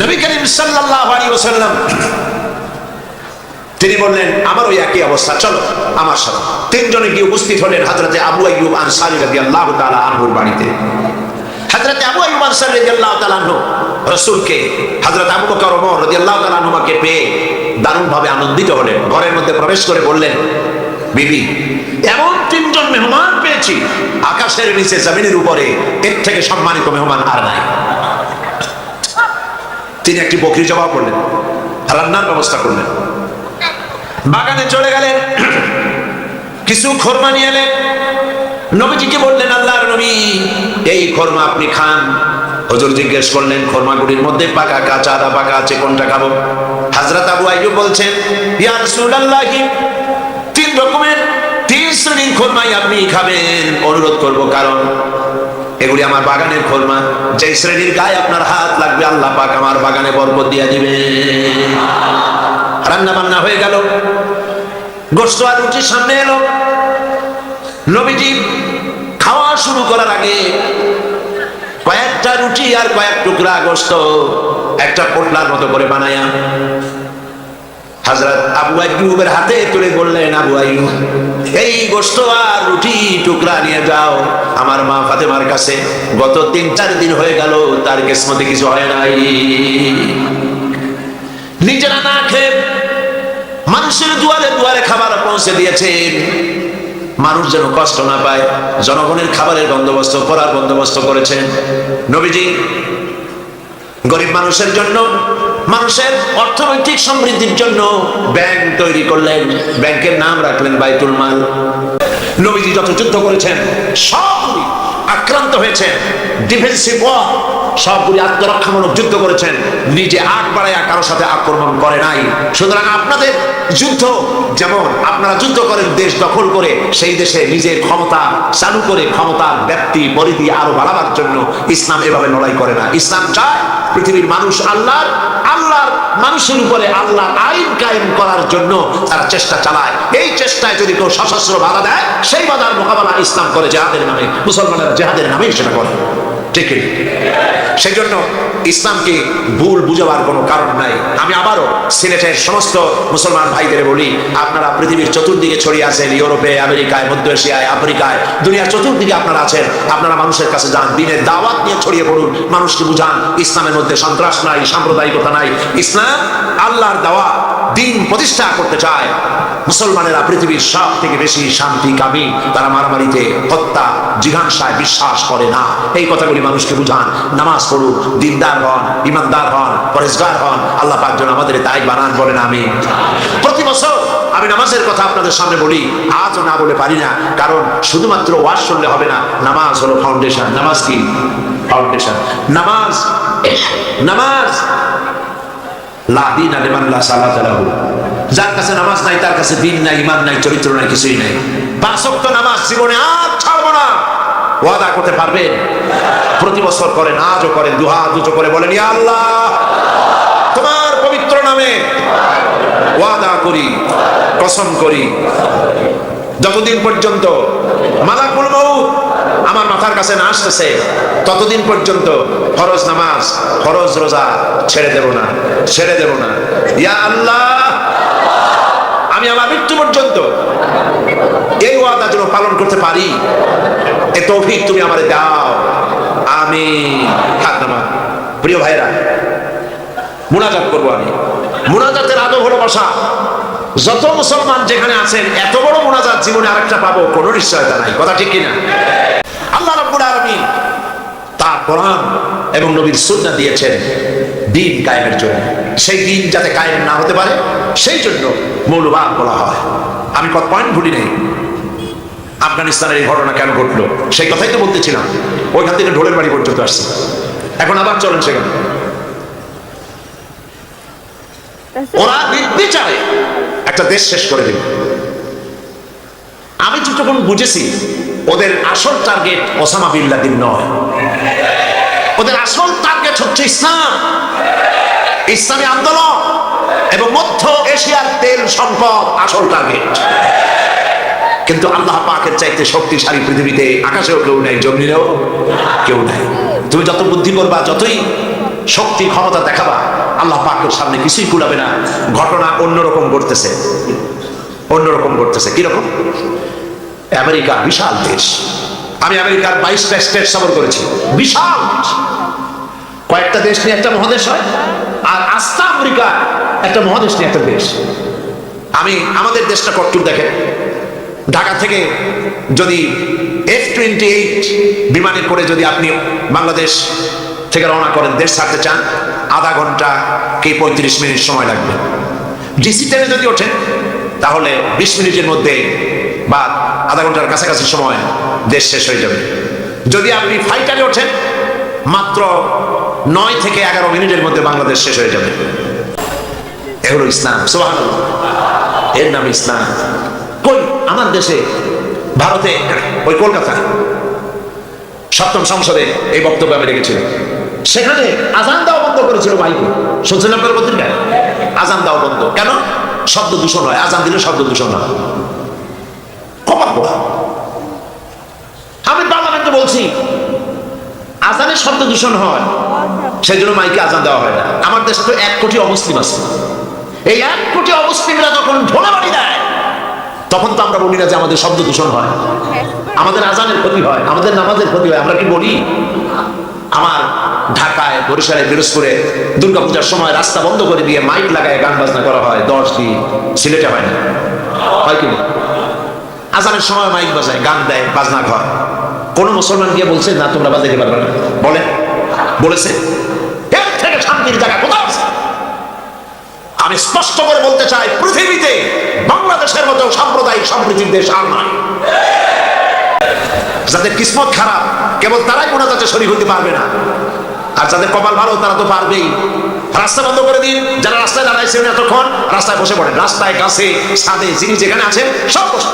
নবী করিম সাল্লাল্লাহু আলাইহি ওয়াসাল্লাম, তিনি বললেন, আমার ওই একই অবস্থা, চলো, আমার সাথে। তিনজনে গিয়ে উপস্থিত হলেন হাজরতে আবু আইয়ুব আনসারী রাদিয়াল্লাহু তাআলা আনহুর বাড়িতে। হযরত আবু আইয়ুব আনসারী রাদিয়াল্লাহু তাআলা আনহু রাসূলকে, হযরত আবু বকর ওমর রাদিয়াল্লাহু তাআলা আনহুকে পেয়ে দারুণ ভাবে আনন্দিত হলেন। ঘরের মধ্যে প্রবেশ করে বললেন, বিবি, এমন তিনজন মেহমান পেয়েছি। আকাশের নিচে, জমিনের উপরে, এর থেকে সম্মানিত মেহমান আর নাই। তিনি একটি বকরি জবা করলেন, রান্নার ব্যবস্থা করলেন। বাগানে চলে গেলেন কিছু খোরমা নিয়ে এলেন। নবীজিকে বললেন, আল্লাহর নবী, এই খোরমা আপনি খান। হজুর জিজ্ঞেস করলেন, খোরমাগুড়ির মধ্যে পাকা কাঁচা, আদা পাকা আছে, কোনটা খাব? হাজরত আবু আইয়ুব বলছেন, ইয়া রাসূলুল্লাহি, তিন রকমের, তিন শ্রেণির খোরমাই আপনি খাবেন। অনুরোধ করব, কারণ এগুলি আমার বাগানের খোরমা যে শ্রেণির গায়ে আপনার হাত লাগবে, আল্লাহ পাক আমার বাগানে বরকত দিয়ে দিবে। রান্না বান্না হয়ে গেল। গোস্ত আর রুটি সামনে এলো। নবীজি খাওয়া শুরু করার আগে কয়েকটা রুটি আর কয়েক টুকরা গোস্ত একটা পোটলার মতো করে বানায়া হাজরত আবু আইয়ুবের হাতে তুলে বললেন, আবু আইয়ুব, এই গোস্ত আর রুটি টুকরা নিয়ে যাও। আমার মা ফাতেমার কাছে গত তিন চার দিন হয়ে গেল, তার কিসমতে কিছু হয় নাই। নিজেরা না খেয়ে মানুষের দুয়ারে দুয়ারে খাবার পৌঁছে দিয়েছেন মানুষ যেন কষ্ট না পায়, জনগণের খাবারের বন্দোবস্ত করার বন্দোবস্ত করেছেন। নবীজি, গরিব মানুষের জন্য মানুষের অর্থনৈতিক সমৃদ্ধির জন্য ব্যাংক তৈরি করলেন। ব্যাংকের নাম রাখলেন বাইতুল মাল। নবীজি যত যুদ্ধ করেছেন, সবগুলি আক্রান্ত হয়েছে ডিফেন্সিভ ওয়ার সবগুলি আত্মরক্ষামূলক যুদ্ধ করেছেন। নিজে আগ বাড়াইয়া কারও সাথে আক্রমণ করে নাই। সুতরাং আপনাদের যুদ্ধ যেমন আপনারা যুদ্ধ করেন, দেশ দখল করে সেই দেশে নিজের ক্ষমতা চালু করে ক্ষমতার ব্যক্তি পরিধি আরও বাড়াবার জন্য ইসলাম এভাবে লড়াই করে না। ইসলাম চায় পৃথিবীর মানুষ আল্লাহর আল্লাহর মানুষের উপরে আল্লাহ আইন কায়েম করার জন্য তারা চেষ্টা চালায়। এই চেষ্টায় যদি কেউ সশস্ত্র বাধা দেয়, সেই বাধার মোকাবেলা ইসলাম করে জেহাদের নামে, মুসলমানেরা জেহাদের নামে সেটা করে। ঠিক সেই জন্য ইসলামকে ভুল বুঝাবার কোনো কারণ নাই। আমি আবারও সিলেটের সমস্ত মুসলমান ভাইদের বলি, আপনারা পৃথিবীর চতুর্দিকে ছড়িয়ে আছেন, ইউরোপে, আমেরিকায়, মধ্য এশিয়ায়, আফ্রিকায়, দুনিয়ার চতুর্দিকে আপনারা আছেন, আপনারা মানুষের কাছে যান, দিনের দাওয়াত নিয়ে ছড়িয়ে পড়ুন, মানুষকে বুঝান, ইসলামের মধ্যে সন্ত্রাস নাই, সাম্প্রদায়িকতা নাই। ইসলাম আল্লাহর দাওয়া দিন প্রতিষ্ঠা করতে চায়। মুসলমানেরা পৃথিবীর সব থেকে বেশি শান্তি কামী তারা মারামারিতে হত্যা জিঘাংসায় বিশ্বাস করে না। এই কথাগুলি মানুষকে বুঝান, নামাজ পড়ুন দিনদার হন, ইমানদার হন পরেশগার হন, আল্লাহ পাক যেন আমাদের তাই বানান, বলেন আমি প্রতি বছর আমি নামাজের কথা আপনাদের সামনে বলি, আজও না বলে পারি না, কারণ শুধুমাত্র ওয়াজ শুনলে হবে না, নামাজ হলো ফাউন্ডেশন নামাজ কি? ফাউন্ডেশন নামাজ নামাজ। লা দিন আলিমান লা সালাত লাহু। যার কাছে নামাজ নাই, তার কাছে দিন নাই ইমান নাই, চরিত্র নাই, কিছুই নাই। ওয়াক্ত নামাজ, জীবনে আর ছাড়বো না। ওয়াদা করতে পারবেন? প্রতি বছর করেন, আজও করেন দুহা দুটো করে বলেন, ইয়া আল্লাহ, তোমার পবিত্র নামে ওয়াদা করি, কসম করি। যতদিন পর্যন্ত মালাকুল মউত আমার মাথার কাছে না আসতেছে, ততদিন পর্যন্ত ফরজ নামাজ, ফরজ রোজা ছেড়ে দেব না, ছেড়ে দেব না। ইয়া আল্লাহ আমি আমার মৃত্যু পর্যন্ত এই ওয়াদা যেন পালন করতে পারি। এ তৌফিক তুমি আমারে দাও। আমি হাত নামা প্রিয় ভাইরা, মুনাজাত করব আমি। মুনাজাতের আদব হলো বসা। যত মুসলমান যেখানে আছেন, এত বড় মোনাজাত জীবনে আরেকটা পাবো, কোনো নিশ্চয়তা নাই। কথা ঠিক কিনা? আল্লাহ রাব্বুল আলামিন তার কোরআন এবং নবীর সুন্নাহ দিয়েছেন। দিন কায়েমের জন্য। সেই দিন যাতে কায়েম না হতে পারে সেই জন্য মৌলবাদ বলা হয়। আমি কত পয়েন্ট ভুলি নেই। আফগানিস্তানের এই ঘটনা কেন ঘটলো? সেই কথাই তো বলতেছিলাম। ওইখান থেকে ঢোলের বাড়ি পর্যন্ত আসছে। এখন আবার চলেন সেখানে। ওরা নির্বিচারে একটা দেশ শেষ করে দেবে আমি যতক্ষণ বুঝেছি ওদের আসল টার্গেট ওসামা বিল্লাদিন নয়। ওদের আসল টার্গেট হচ্ছে ইসলাম। ইসলামী আন্দোলন এবং মধ্য এশিয়ার তেল সম্পদ আসল টার্গেট কিন্তু আল্লাহ পাকের চাইতে শক্তিশালী পৃথিবীতে আকাশেও কেউ নাই, জমিনেও কেউ নাই। তুমি যত বুদ্ধি করবা, যতই শক্তি, ক্ষমতা দেখাবা, আল্লাহ পাকের সামনে কিছুই কুলাবে না। ঘটনা অন্যরকম ঘটতেছে। অন্যরকম ঘটতেছে। কীরকম? আমেরিকা বিশাল দেশ। আমি আমেরিকার বাইশটা স্টেট সফর করেছি। বিশাল দেশ। কয়েকটা দেশ নিয়ে একটা মহাদেশ হয়, আর আস্তা আফ্রিকা একটা মহাদেশ নিয়ে একটা দেশ। আমি আমাদের দেশটা কট্টুর দেখেন। ঢাকা থেকে যদি এফ টোয়েন্টি এইট বিমানে করে যদি আপনি বাংলাদেশ থেকে রওনা করেন, দেশ ছাড়তে চান, আধা ঘণ্টা কে পঁয়ত্রিশ মিনিট সময় লাগবে। ডিসি ট্রেনে যদি ওঠেন, তাহলে বিশ মিনিটের মধ্যে বা আধা ঘণ্টার কাছাকাছি সময় দেশ শেষ হয়ে যাবে। যদি আপনি ফাইটারে ওঠেন, মাত্র নয় থেকে এগারো মিনিটের মধ্যে বাংলাদেশ শেষ হয়ে যাবে। এ হলো ইসলাম সোহান এর নাম ইসলাম। কই? আমার দেশে, ভারতে ওই কলকাতা? সপ্তম সংসদে এই বক্তব্য আমি রেখেছিলাম। সেখানে আজান দেওয়া বন্ধ করেছিল মাইকে শুনছেন আপনার আজান দেওয়া বন্ধ। কেন? শব্দ দূষণ হয়। আজান দিলে শব্দ দূষণ হয়। কপাল পোড়া। আমি পার্লামেন্টে বলছি আজানের শব্দ দূষণ হয়। সেই জন্য মাইকে আজান দেওয়া হয় না। আমার দেশে তো এক কোটি অমুসলিম আছে। এই এক কোটি অমুসলিমরা যখন ঢোলা বাড়ি দেয়, তখন তো আমরা বলি না যে আমাদের শব্দ দূষণ হয়। আমাদের আজানের ক্ষতি হয়, আমাদের নামাজের ক্ষতি হয়। আমরা কি বলি? আমার ঢাকায়, বরিশালে পিরোজপুরে দুর্গাপূজার সময় রাস্তা বন্ধ করে দিয়ে মাইক লাগায় গান বাজনা করা হয়। দশ দিন সিলেটে হয় না। হয় কি? আজানের সময় মাইক বাজায়, গান দেয়, বাজনা ঘর। কোন মুসলমান গিয়ে বলছে, না, তোমরা বাজাইতে পারবে না। বলে? বলেছে এর থেকে শান্তির জায়গা কোথাও আছে আমি স্পষ্ট করে বলতে চাই, পৃথিবীতে বাংলাদেশের মতো সাম্প্রদায়িক সম্প্রীতির দেশ আর নাই। যাদের কিসমত খারাপ, কেবল তারাই ওনার কাছে শরীর হতে পারবে না। আর যাদের কপাল ভালো, তারা তো পারবেই। রাস্তা বন্ধ করে দিন। যারা রাস্তায় দাঁড়াইছেন এতক্ষণ, রাস্তায় বসে পড়েন। রাস্তায়, গাছে সাদে যিনি যেখানে আছেন, সব বসে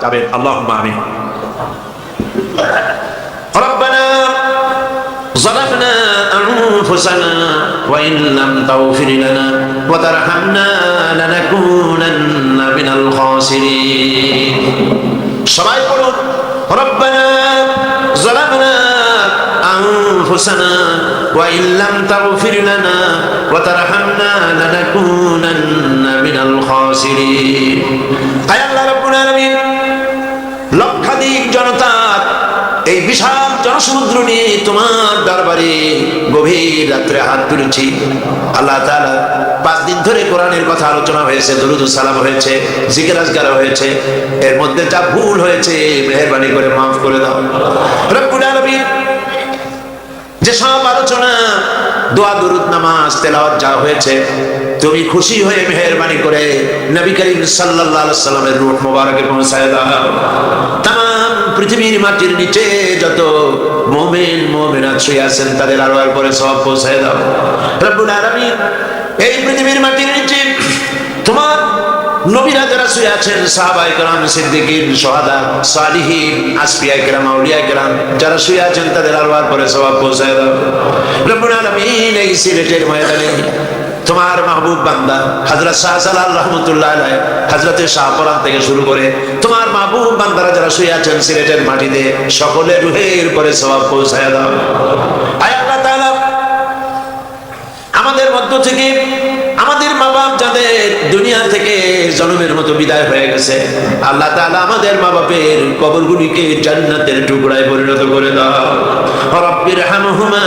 যাবেন। আল্লাহ আমি ظلمنا أنفسنا وإن لم تغفر لنا وترحمنا لنكونن من الخاسرين সবাই বলুন ربنا ظلمنا أنفسنا وإن لم تغفر لنا وترحمنا لنكونن من الخاسرين أي الله رب العالمين লক্ষাধিক জনতার এই বিশাল জনসমুদ্র নিয়ে তোমার দরবারে গভীর রাত্রে হাত আল্লাহ তাআলা পাঁচ দিন ধরে কোরআনের কথা আলোচনা হয়েছে, দরুদ সালাম হয়েছে হয়েছে। এর মধ্যে যা ভুল হয়েছে, মেহরবানি করে মাফ করে দাও। আলোচনা, দোয়া, দুরুদ, নামাজ, তেলাওয়াত যা হয়েছে, তুমি খুশি হয়ে মেহরবানি করে নবী করিম আলাইহি সাল্লামের রূহ মোবারকে পৌঁছায় দাও। পৃথিবীর মাটির নিচে যত মুমিন মুমিনাত শুয়ে আছেন, তাদের আরও পরে সব পৌঁছায় দাও। রব্বুল এই পৃথিবীর মাটির নিচে তোমার যারা শুয়ে আছেন যারা তাদের আরবার পরে সবাব পৌঁছায় দাও। রব্বুল আলামিন, এই সিলেটের ময়দানে তোমার মাহবুব বান্দা হযরত শাহজালাল রহমতুল্লাহ হযরতে শাহপরান থেকে শুরু করে, তোমার মাহবুব বান্দারা যারা শুয়ে আছেন সিলেটের মাটিতে সকলের রুহের পরে সবাব পৌঁছায় দাও। আমাদের মধ্য থেকে, আমাদের মা বাপ যাদের দুনিয়া থেকে জন্মের মতো বিদায় হয়ে গেছে, আল্লাহ তাআলা আমাদের মা বাপের কবরগুলিকে জান্নাতের টুকরায় পরিণত করে দাও। রব্বির হামহুমা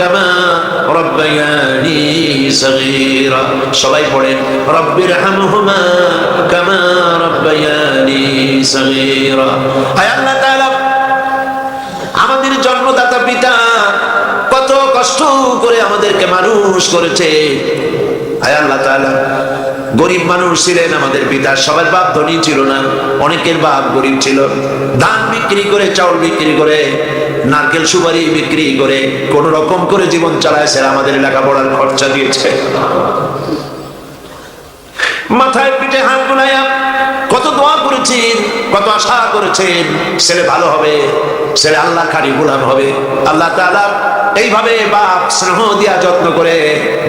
কামা রব্বায়ানি সগীরা। সবাই পড়েন রব্বির হামহুমা কামা রব্বায়ানি সগীরা। হায় আল্লাহ তাআলা, আমাদের জন্মদাতা পিতা কত কষ্ট করে আমাদেরকে মানুষ করেছে। আয় আল্লাহ তাআলা, গরিব মানুষ ছিলেন আমাদের পিতা, সবার বাপ ধনী ছিল না, অনেকের বাপ গরিব ছিল। ধান বিক্রি করে, চাউল বিক্রি করে নারকেল সুপারি বিক্রি করে কোন রকম করে জীবন চালাইছে আমাদের লেখাপড়ার খরচা দিয়েছে। মাথায় পিঠে হাত বুলাইয়া কত দোয়া করেছেন, কত আশা করেছেন, ছেলে ভালো হবে, ছেলে আল্লাহ খারি গোলাম হবে। আল্লাহ এইভাবে বাপ স্নেহ দিয়া যত্ন করে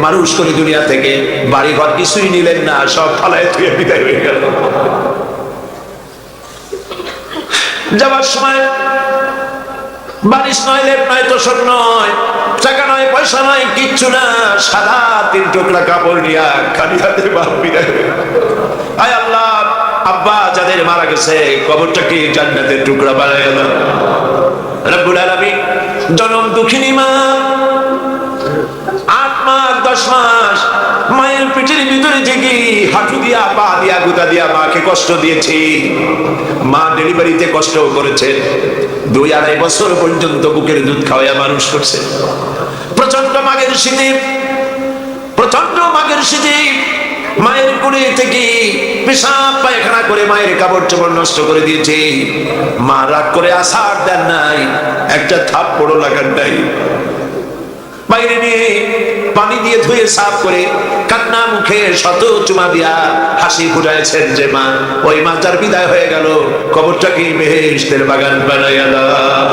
মানুষ করে দুনিয়া থেকে বাড়ি ঘর কিছুই নিলেন না, সব ফালায় থুয়ে বিদায় হয়ে গেল। যাবার সময় বালিশ নয়, লেপ নয় তোষক নয় টাকা নয়, পয়সা নয়, কিচ্ছু না। সাদা তিন টুকরা কাপড় নিয়া খালি হাতে বাপ আয় আল্লাহ, আব্বা যাদের মারা গেছে কবরটাকে জান্নাতের টুকরা বানায় গেল? রব্বুল আলামিন, জনম দুঃখিনী মা, আট মাস, দশ মাস পেটের ভিতরে থেকে হাঁটু দিয়া, পা দিয়া, গুতা দিয়া মাকে কষ্ট দিয়েছি। মা ডেলিভারিতে কষ্ট করেছে। দুই আড়াই বছর পর্যন্ত বুকের দুধ খাওয়াইয়া মানুষ করছে। প্রচণ্ড মাগের শীতে প্রচণ্ড মাগের শীতে মায়ের কোলে থেকে পেশাব পায়খানা করে মায়ের কাপড় চোপড় নষ্ট করে দিয়েছে। মা রাগ করে আসার দেন নাই, একটা থাপ্পড়ও লাগার নাই। বাইরে নিয়ে পানি দিয়ে ধুয়ে সাফ করে কান্না মুখে শত চুমা দিয়া হাসি ফুটাইছেন যে মা, ওই মা যার বিদায় হয়ে গেল কবরটাকে বেহেশতের বাগান বানাইয়া দাও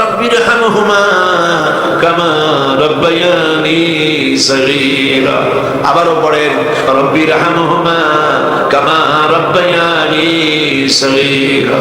রব্বির হামহুমা কামা রব্বায়ানি সগীরা। আবারও পড়েন রব্বির হামহুমা কামা রব্বায়ানি সগীরা।